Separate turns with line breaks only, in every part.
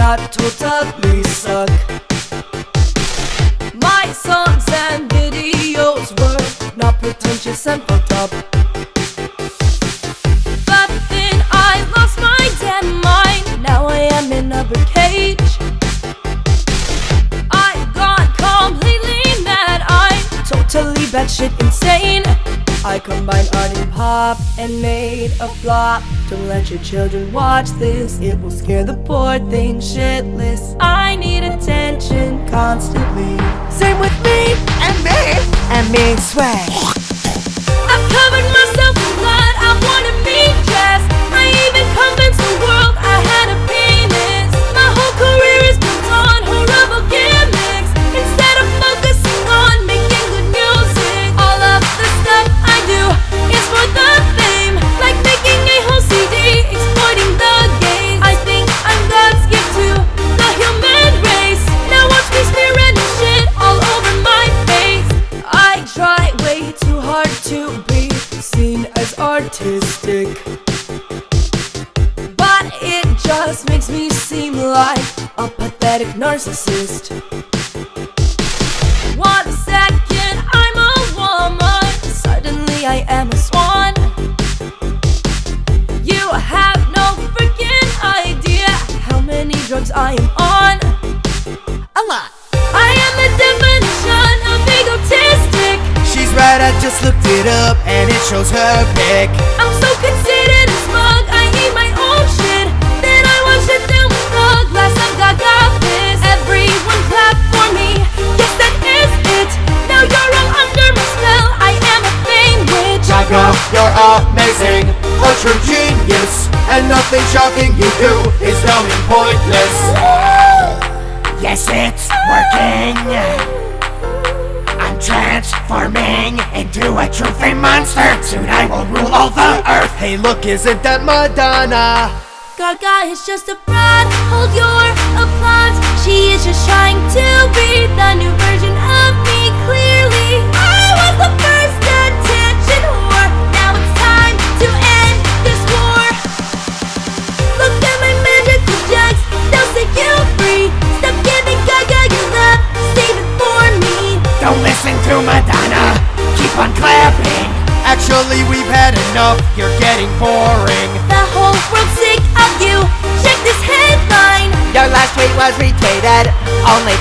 not totally suck. My songs and videos were not pretentious and fucked up. I combined art and pop and made a flop. Don't let your children watch this, it will scare the poor thing shitless. I need attention constantly. Same with me
And me, and me swag.
Just makes me seem like a pathetic narcissist. One second I'm a woman, suddenly I am a swan. You have no freaking idea how many drugs I am on.
A lot.
I am the definition of egotistic.
She's right, I just looked it up, and it shows her pic.
Witch.
Gaga, you're amazing, a true genius, and nothing shocking you do is dumb and pointless. Yes, it's working. I'm transforming into a true fame monster. Soon I will rule all the earth. Hey, look, isn't that Madonna?
Gaga is just a fraud. Hold your applause. She is just trying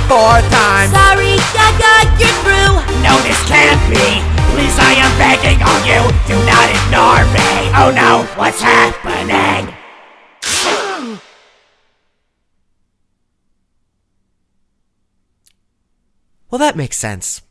only four times.
Sorry, Gaga, you're through.
No, this can't be. Please, I am begging on you. Do not ignore me. Oh no, what's happening? Well, that makes sense.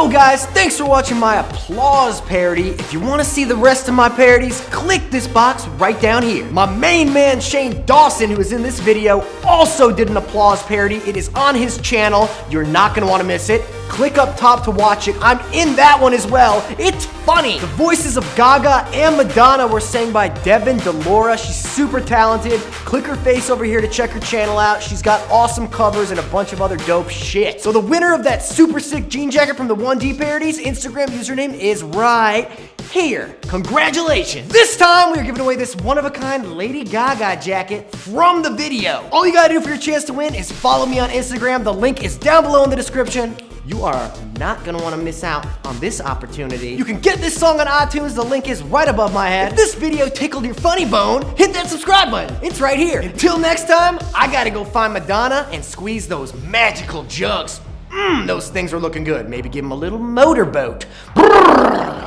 Yo guys, thanks for watching my applause parody. If you want to see the rest of my parodies, click this box right down here. My main man Shane Dawson, who is in this video, also did an applause parody. It is on his channel. You're not going to want to miss it. Click up top to watch it. I'm in that one as well. It's funny. The voices of Gaga and Madonna were sang by Devin Delora. She's super talented. Click her face over here to check her channel out. She's got awesome covers and a bunch of other dope shit. So the winner of that super sick jean jacket from the 1D parodies Instagram username is right here. Congratulations. This time we are giving away this one-of-a-kind Lady Gaga jacket from the video. All you gotta do for your chance to win is follow me on Instagram. The link is down below in the description. You are not gonna wanna miss out on this opportunity. You can get this song on iTunes, the link is right above my head. If this video tickled your funny bone, hit that subscribe button. It's right here. Until next time, I gotta go find Madonna and squeeze those magical jugs. Mmm, those things are looking good. Maybe give them a little motorboat. Brrr.